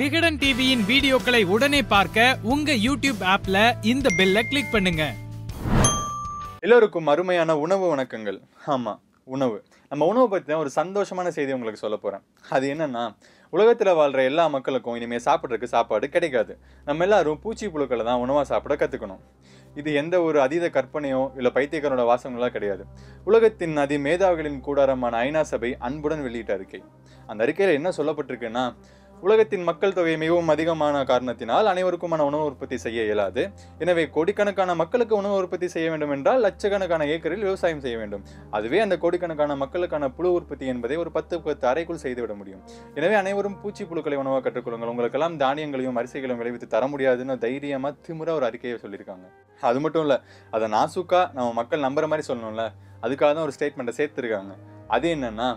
விகடன் டிவியின் வீடியோக்களை உடனே பார்க்க உங்க யூடியூப் ஆப்ல இந்த பெல்ல கிளிக் பண்ணுங்க. எல்லோருக்கும் அருமையான உணவு வணக்கங்கள். ஆமா உணவு. நம்ம உணவை பற்றி தான் ஒரு சந்தோஷமான செய்தி உங்களுக்கு சொல்ல போகிறேன் அது என்னென்னா உலகத்தில் வாழ்கிற எல்லா மக்களுக்கும் இனிமேல் சாப்பிட்றதுக்கு சாப்பாடு கிடைக்காது. நம்ம எல்லாரும் பூச்சி புழுக்களை தான் உணவாக சாப்பிட கற்றுக்கணும் இது எந்த ஒரு அதீத கற்பனையோ இல்லை பைத்தியக்காரனோட வாசங்களோ கிடையாது. உலகத்தின் அதி மேதாவிகளின் கூடாரமான ஐநா சபை அன்புடன் வெளியிட்ட அறிக்கை. அந்த அறிக்கையில் என்ன சொல்லப்பட்டிருக்குன்னா உலகத்தின் மக்கள் தொகை மிகவும் அதிகமான காரணத்தினால் அனைவருக்குமான உணவு உற்பத்தி செய்ய இயலாது. எனவே கோடிக்கணக்கான மக்களுக்கு உணவு உற்பத்தி செய்ய வேண்டும் என்றால் லட்சக்கணக்கான ஏக்கரில் விவசாயம் செய்ய வேண்டும். அதுவே அந்த கோடிக்கணக்கான மக்களுக்கான புழு உற்பத்தி என்பதை ஒரு பத்து பத்து அறைக்குள் செய்துவிட முடியும். எனவே அனைவரும் பூச்சி புழுக்களை உணவாக கற்றுக்கொள்ளுங்கள் உங்களுக்கெல்லாம் தானியங்களையும் அரிசிகளையும் விளைவித்து தர முடியாதுன்னு தைரியமாக திமுற ஒரு அறிக்கையை சொல்லியிருக்காங்க. அது மட்டும் இல்லை அதை நாசுக்கா நம்ம மக்கள் நம்புற மாதிரி சொல்லணும்ல. அதுக்காக தான் ஒரு ஸ்டேட்மெண்ட்டை சேர்த்துருக்காங்க. அது என்னன்னா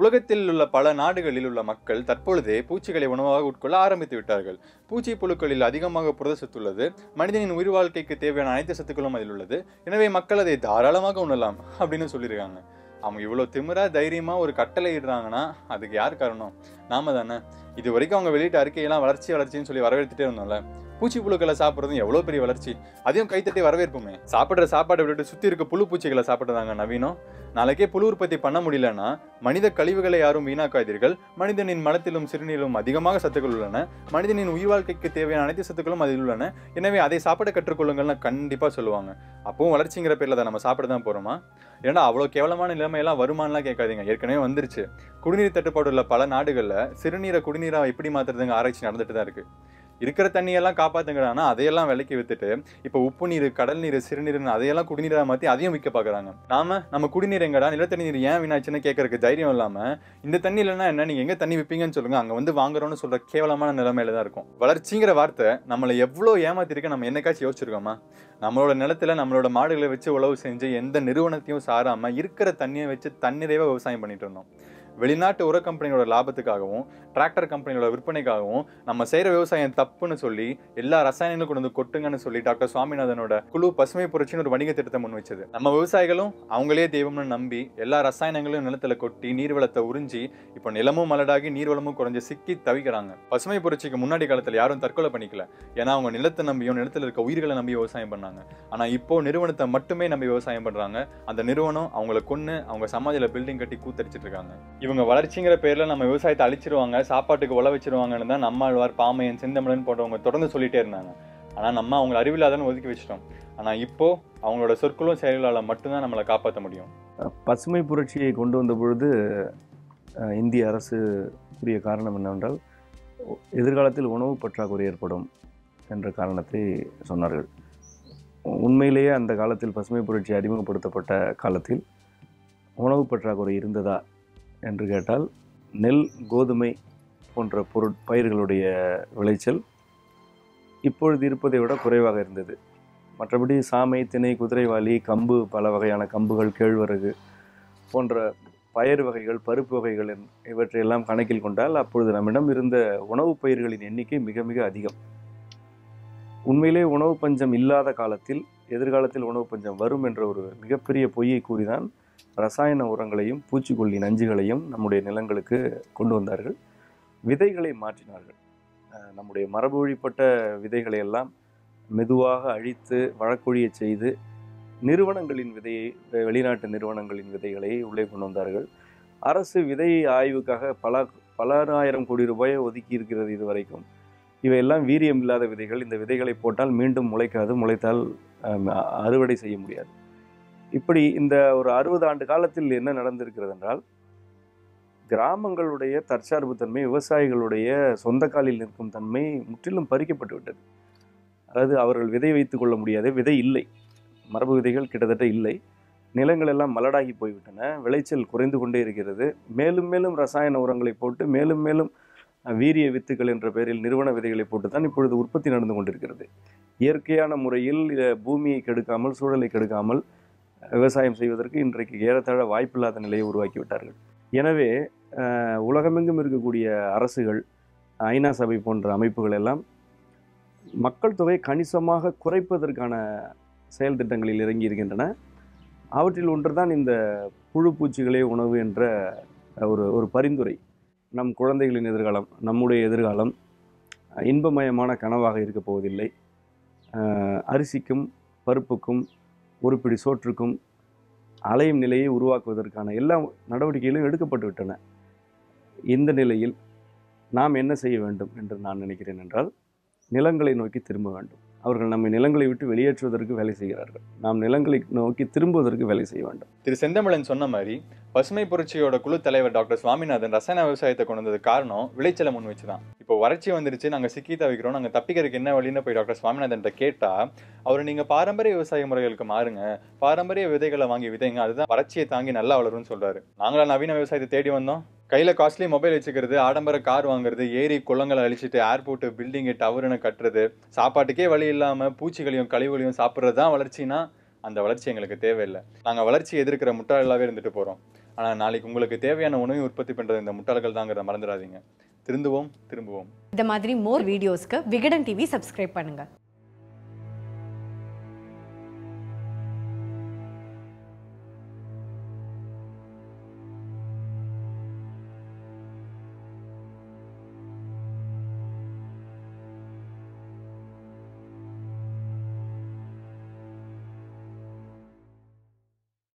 உலகத்தில் உள்ள பல நாடுகளில் உள்ள மக்கள் தற்பொழுதே பூச்சிகளை உணவாக உட்கொள்ள ஆரம்பித்து விட்டார்கள். பூச்சி புழுக்களில் அதிகமாக புரத சத்து உள்ளது மனிதனின் உயிர் வாழ்க்கைக்கு தேவையான அனைத்து சத்துக்களும் அதில் உள்ளது. எனவே மக்கள் அதை தாராளமாக உணரலாம் அப்படின்னு சொல்லியிருக்காங்க. அவங்க இவ்வளோ திமிரா தைரியமாக ஒரு கட்டளை இடுறாங்கன்னா அதுக்கு யார் காரணம்? நாம தானே. இது வரைக்கும் அவங்க வெளியிட்ட அறிக்கையெல்லாம் வளர்ச்சி வளர்ச்சின்னு சொல்லி வரவேற்றுட்டே இருந்தோம்ல. பூச்சி புழுக்களை சாப்பிட்றதும் எவ்வளோ பெரிய வளர்ச்சி. அதையும் கைத்தட்டி வரவேற்புமே. சாப்பிட்ற சாப்பாடை விட்டுட்டு சுற்றி இருக்க புழு பூச்சிகளை சாப்பிட்றதாங்க நவீனம் நாளைக்கே புழு உற்பத்தி பண்ண முடியலன்னா மனித கழிவுகளை யாரும் வீணாக்காதீர்கள். மனிதனின் மலத்திலும் சிறுநீரிலும் அதிகமாக சத்துக்கள் உள்ளன. மனிதனின் உயிர் வாழ்க்கைக்கு தேவையான அனைத்து சத்துக்களும் அதில் உள்ளன. எனவே அதை சாப்பிட கற்றுக்கொள்ளுங்கள்னு கண்டிப்பாக சொல்லுவாங்க. அப்பவும் வளர்ச்சிங்கிற பேரில் அதை நம்ம சாப்பிட தான் போகிறோமா ஏன்னா அவ்வளோ கேவலமான நிலைமையெல்லாம் வருமானலாம் கேட்காதீங்க. ஏற்கனவே வந்துருச்சு. குடிநீர் தட்டுப்பாடு உள்ள பல நாடுகளில் சிறுநீரை குடிநீராக எப்படி மாற்றுறதுங்க ஆராய்ச்சி நடந்துட்டு தான் இருக்குது இருக்கிற தண்ணியெல்லாம் காப்பாத்துங்கடானா அதையெல்லாம் விலைக்கு வித்துட்டு இப்போ உப்பு நீர் கடல் நீர் சிறுநீர்னு அதையெல்லாம் குடிநீராக மாற்றி அதையும் விற்க பார்க்குறாங்க நாம நம்ம குடிநீர் எங்கடா? நிலத்தடி நீர் ஏன் வீணாச்சுன்னு கேட்கறக்கு தைரியம் இல்லாமல் இந்த தண்ணி இல்லைன்னா என்ன? நீங்கள் எங்கே தண்ணி விற்பீங்கன்னு சொல்லுங்க. அங்கே வந்து வாங்குறோம்னு சொல்கிற கேவலமான நிலைமையில தான் இருக்கும். வளர்ச்சிங்கிற வார்த்தை நம்மளை எவ்வளோ ஏமாத்திருக்க நம்ம என்னைக்காச்சும் யோசிச்சிருக்கோமா? நம்மளோட நிலத்துல நம்மளோட மாடுகளை வச்சு உழவு செஞ்சு எந்த நிறுவனத்தையும் சாராமல் இருக்கிற தண்ணியை வச்சு தன்னிறைவாக விவசாயம் பண்ணிட்டு இருந்தோம். வெளிநாட்டு உர கம்பெனியோட லாபத்துக்காகவும் டிராக்டர் கம்பெனியோட விற்பனைக்காகவும் நம்ம செய்கிற விவசாயம் தப்புன்னு சொல்லி எல்லா ரசாயனங்களும் கொண்டு வந்து கொட்டுங்கன்னு சொல்லி டாக்டர் சுவாமிநாதனோட குழு பசுமை புரட்சின்னு ஒரு வணிக திட்டத்தை முன் வச்சது நம்ம விவசாயிகளும் அவங்களே தெய்வம்னு நம்பி எல்லா ரசாயனங்களையும் நிலத்தில் கொட்டி நீர்வளத்தை உறிஞ்சி இப்போ நிலமும் மலடாகி நீர்வளமும் குறைஞ்சு சிக்கி தவிக்கிறாங்க. பசுமை புரட்சிக்கு முன்னாடி காலத்தில் யாரும் தற்கொலை பண்ணிக்கல. ஏன்னா அவங்க நிலத்தை நம்பியும் நிலத்தில் இருக்க உயிர்களை நம்பி விவசாயம் பண்ணாங்க. ஆனால் இப்போ நிறுவனத்தை மட்டுமே நம்பி விவசாயம் பண்ணுறாங்க அந்த நிறுவனம் அவங்கள கொன்று அவங்க சமாஜில் பில்டிங் கட்டி கூத்தடிச்சிட்டு இருக்காங்க. இவங்க வளர்ச்சிங்கிற பேரில் நம்ம விவசாயத்தை அழிச்சிருவாங்க சாப்பாட்டுக்கு உழ வச்சிருவாங்கன்னு தான் நம்மாழ்வார் பாமையன் செந்தமிழன் போன்றவங்க தொடர்ந்து சொல்லிட்டே இருந்தாங்க. ஆனால் நம்ம அவங்களை அறிவில்லாதன்னு ஒதுக்கி வச்சிட்டோம். ஆனால் இப்போது அவங்களோட சொற்களும் செயல்களால் மட்டும்தான் நம்மளை காப்பாற்ற முடியும். பசுமை புரட்சியை கொண்டு வந்த பொழுது இந்திய அரசு கூறிய காரணம் என்னவென்றால் எதிர்காலத்தில் உணவு பற்றாக்குறை ஏற்படும் என்ற காரணத்தை சொன்னார்கள். உண்மையிலேயே அந்த காலத்தில் பசுமை புரட்சி அறிமுகப்படுத்தப்பட்ட காலத்தில் உணவு பற்றாக்குறை இருந்ததா என்று கேட்டால் நெல் கோதுமை போன்ற பொருட் பயிர்களுடைய விளைச்சல் இப்பொழுது இருப்பதை விட குறைவாக இருந்தது. மற்றபடி சாமை திணை குதிரைவாலி கம்பு பல வகையான கம்புகள் கேழ்வரகு போன்ற பயறு வகைகள் பருப்பு வகைகள் இவற்றையெல்லாம் கணக்கில் கொண்டால் அப்பொழுது நம்மிடம் இருந்த உணவுப் பயிர்களின் எண்ணிக்கை மிக மிக அதிகம். உண்மையிலே உணவு பஞ்சம் இல்லாத காலத்தில் எதிர்காலத்தில் உணவு பஞ்சம் வரும் என்ற ஒரு மிகப்பெரிய பொய்யை கூறிதான் ரசாயன உரங்களையும் பூச்சிக்கொல்லி நஞ்சுகளையும் நம்முடைய நிலங்களுக்கு கொண்டு வந்தார்கள். விதைகளை மாற்றினார்கள். நம்முடைய மரபு வழிப்பட்ட விதைகளை எல்லாம் மெதுவாக அழித்து வழக்கொழிய செய்து நிறுவனங்களின் விதையை வெளிநாட்டு நிறுவனங்களின் விதைகளை உள்ளே கொண்டு வந்தார்கள். அரசு விதை ஆய்வுக்காக பல பல ஆயிரம் கோடி ரூபாயை ஒதுக்கி இருக்கிறது இதுவரைக்கும். இவையெல்லாம் வீரியம் இல்லாத விதைகள். இந்த விதைகளை போட்டால் மீண்டும் முளைக்காது. முளைத்தால் அறுவடை செய்ய முடியாது. இப்படி இந்த ஒரு அறுபது ஆண்டு காலத்தில் என்ன நடந்திருக்கிறது என்றால் கிராமங்களுடைய தற்சார்பு தன்மை விவசாயிகளுடைய சொந்த காலில் நிற்கும் தன்மை முற்றிலும் பறிக்கப்பட்டு விட்டது. அதாவது அவர்கள் விதை வைத்து கொள்ள முடியாது விதை இல்லை. மரபு விதைகள் கிட்டத்தட்ட இல்லை. நிலங்கள் எல்லாம் மலடாகி போய்விட்டன. விளைச்சல் குறைந்து கொண்டே இருக்கிறது. மேலும் மேலும் ரசாயன உரங்களை போட்டு மேலும் மேலும் வீரிய வித்துக்கள் என்ற பெயரில் நிறுவன விதைகளை போட்டு தான் இப்பொழுது உற்பத்தி நடந்து கொண்டிருக்கிறது. இயற்கையான முறையில் பூமியை கெடுக்காமல் சூழலை கெடுக்காமல் விவசாயம் செய்வதற்கு இன்றைக்கு ஏறத்தாழ வாய்ப்பில்லாத நிலையை உருவாக்கி விட்டார்கள் எனவே உலகமெங்கும் இருக்கக்கூடிய அரசுகள் ஐநா சபை போன்ற அமைப்புகள் எல்லாம் மக்கள் தொகை கணிசமாக குறைப்பதற்கான செயல் திட்டங்களில் இறங்கி இருக்கின்றன. அவற்றில் ஒன்றுதான் இந்த புழு பூச்சிகளே உணவு என்ற ஒரு ஒரு பரிந்துரை. நம் குழந்தைகளின் எதிர்காலம் நம்முடைய எதிர்காலம் இன்பமயமான கனவாக இருக்கப் போவதில்லை. அரிசிக்கும் பருப்புக்கும் ஒரு பிடி சோற்றுக்கும் அலையும் நிலையை உருவாக்குவதற்கான எல்லா நடவடிக்கைகளும் எடுக்கப்பட்டு விட்டன இந்த நிலையில் நாம் என்ன செய்ய வேண்டும் என்று நான் நினைக்கிறேன் என்றால் நிலங்களை நோக்கி திரும்ப வேண்டும். அவர்கள் நம்மை நிலங்களை விட்டு வெளியேற்றுவதற்கு வேலை செய்கிறார்கள். நாம் நிலங்களை நோக்கி திரும்புவதற்கு வேலை செய்ய வேண்டும். திரு செந்தமிழன் சொன்ன மாதிரி பசுமை புரட்சியோட குழு தலைவர் டாக்டர் சுவாமிநாதன் ரசாயன விவசாயத்தை கொண்டு வந்தது காரணம் விளைச்சலை முன் வச்சு தான் இப்போ வறட்சி வந்துருச்சு நாங்கள் சிக்கி தவிக்கிறோம் நாங்கள் தப்பிக்கிறதுக்கு என்ன வழின்னு போய் டாக்டர் சுவாமிநாதன் கேட்டா அவர் நீங்கள் பாரம்பரிய விவசாய முறைகளுக்கு மாறுங்க பாரம்பரிய விதைகளை வாங்கி விதைங்க அதுதான் வறட்சியை தாங்கி நல்லா வளரும்னு சொல்றாரு. நாங்களா நவீன விவசாயத்தை தேடி வந்தோம். கையில் காஸ்ட்லி மொபைல் வச்சுக்கிறது ஆடம்பர கார் வாங்குறது ஏரி குளங்களை அழிச்சிட்டு ஏர்போர்ட் பில்டிங்கு டவருன்னு கட்டுறது சாப்பாட்டுக்கே வழி இல்லாமல் பூச்சிகளையும் கழிவுகளையும் சாப்பிட்றது தான் வளர்ச்சினா அந்த வளர்ச்சி எங்களுக்கு தேவையில்லை. நாங்கள் வளர்ச்சி எதிர்க்கிற முட்டாளாகவே இருந்துட்டு போகிறோம் ஆனால் நாளைக்கு உங்களுக்கு தேவையான உணவை உற்பத்தி பண்ணுறது இந்த முட்டாள்கள் தாங்கிறத மறந்துடாதீங்க. திருந்துவோம் திரும்புவோம். இந்த மாதிரி மோர் வீடியோஸ்க்கு விகடன் டிவி சப்ஸ்கிரைப் பண்ணுங்கள்